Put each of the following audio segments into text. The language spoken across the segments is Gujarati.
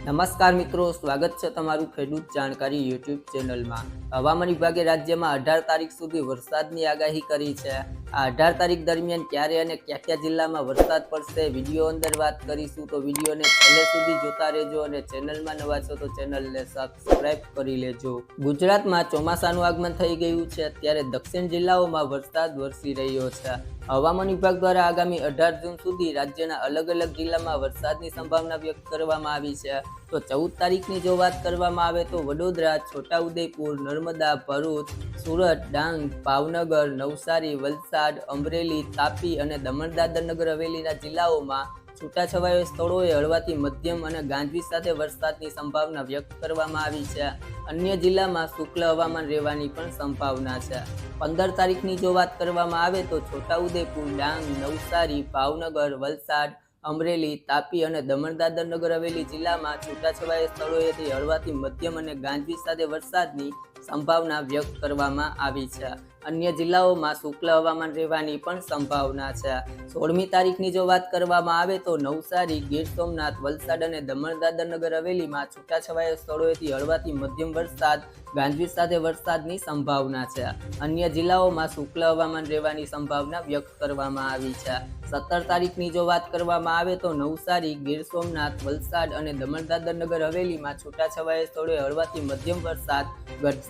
નમસ્કાર મિત્રો, સ્વાગત છે તમારું ખેડૂત જાણકારી યુટ્યુબ ચેનલમાં. હવામાન વિભાગે રાજ્યમાં અઢાર તારીખ સુધી વરસાદની આગાહી કરી છે. અઢાર તારીખ દરમિયાન ક્યારે અને ક્યાં ક્યાં જિલ્લામાં વરસાદ પડશે, વીડિયો અંદર વાત કરીશું તો વિડીયોને છેલ્લે સુધી જોતા રહેજો અને ચેનલમાં નવા છો તો ચેનલને સબસ્ક્રાઇબ કરી લેજો. ગુજરાતમાં ચોમાસાનું આગમન થઈ ગયું છે. અત્યારે દક્ષિણ જિલ્લાઓમાં વરસાદ વરસી રહ્યો છે. હવામાન વિભાગ દ્વારા આગામી અઢાર જૂન સુધી રાજ્યના અલગ અલગ જિલ્લામાં વરસાદની સંભાવના વ્યક્ત કરવામાં આવી છે. તો ચૌદ તારીખની જો વાત કરવામાં આવે તો વડોદરા, છોટાઉદેપુર, નર્મદા, ભરૂચ, સુરત, ડાંગ, ભાવનગર, નવસારી, વલસાડ અમરેલી, તાપી અને દમણ દાદર હવેલીના જિલ્લાઓમાં છૂટાછવાયા સ્થળોએ હળવાથી મધ્યમ અને ગાંધી સાથે વરસાદની સંભાવના વ્યક્ત કરવામાં આવી છે. અન્ય જિલ્લામાં શુક્લ હવામાન રહેવાની પણ સંભાવના છે. પંદર તારીખની જો વાત કરવામાં આવે તો છોટાઉદેપુર, ડાંગ, નવસારી, ભાવનગર, વલસાડ, અમરેલી, તાપી અને દમણ દાદર નગર હવેલી જિલ્લામાં છૂટાછવાયા સ્થળોએથી હળવાથી મધ્યમ અને ગાંધી સાથે વરસાદની સંભાવના વ્યક્ત કરવામાં આવી છે. અન્ય જિલ્લાઓમાં શુક્લ હવામાન રહેવાની પણ સંભાવના છે. સોળમી તારીખની જો વાત કરવામાં આવે તો નવસારી, ગીર સોમનાથ, વલસાડ અને દમણ દાદરનગર હવેલીમાં છૂટાછવાયા સ્થળોએથી હળવાથી મધ્યમ વરસાદ ગાંજવી સાથે વરસાદની સંભાવના છે. અન્ય જિલ્લાઓમાં શુક્લ હવામાન રહેવાની સંભાવના વ્યક્ત કરવામાં આવી છે. સત્તર તારીખની જો વાત કરવામાં આવે તો નવસારી, ગીર સોમનાથ, વલસાડ અને દમણ દાદર નગર હવેલીમાં છૂટાછવાયા સ્થળોએ હળવાથી મધ્યમ વરસાદ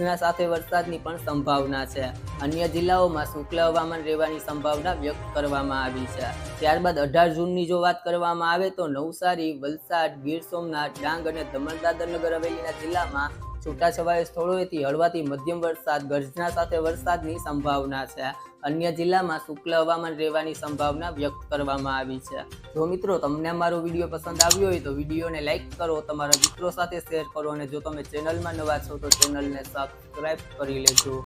ગર્જના સાથે વરસાદની પણ સંભાવના છે. અન્ય જિલ્લાઓમાં શુક્લ હવામાન રહેવાની સંભાવના વ્યક્ત કરવામાં આવી છે. ત્યારબાદ અઢાર જૂનની જો વાત કરવામાં આવે તો નવસારી, વલસાડ, ગીર સોમનાથ, ડાંગ અને દમણ દાદરનગર હવેલીના જિલ્લામાં છૂટાછવાયા સ્થળોએથી હળવાથી મધ્યમ વરસાદ, ગર્જના સાથે વરસાદની સંભાવના છે. અન્ય જિલ્લામાં શુક્લ હવામાન રહેવાની સંભાવના વ્યક્ત કરવામાં આવી છે. જો મિત્રો તમને અમારો વીડિયો પસંદ આવ્યો હોય તો વિડીયોને લાઇક કરો, તમારા મિત્રો સાથે શેર કરો અને જો તમે ચેનલમાં નવા છો તો ચેનલને સબસ્ક્રાઈબ કરી લેજો.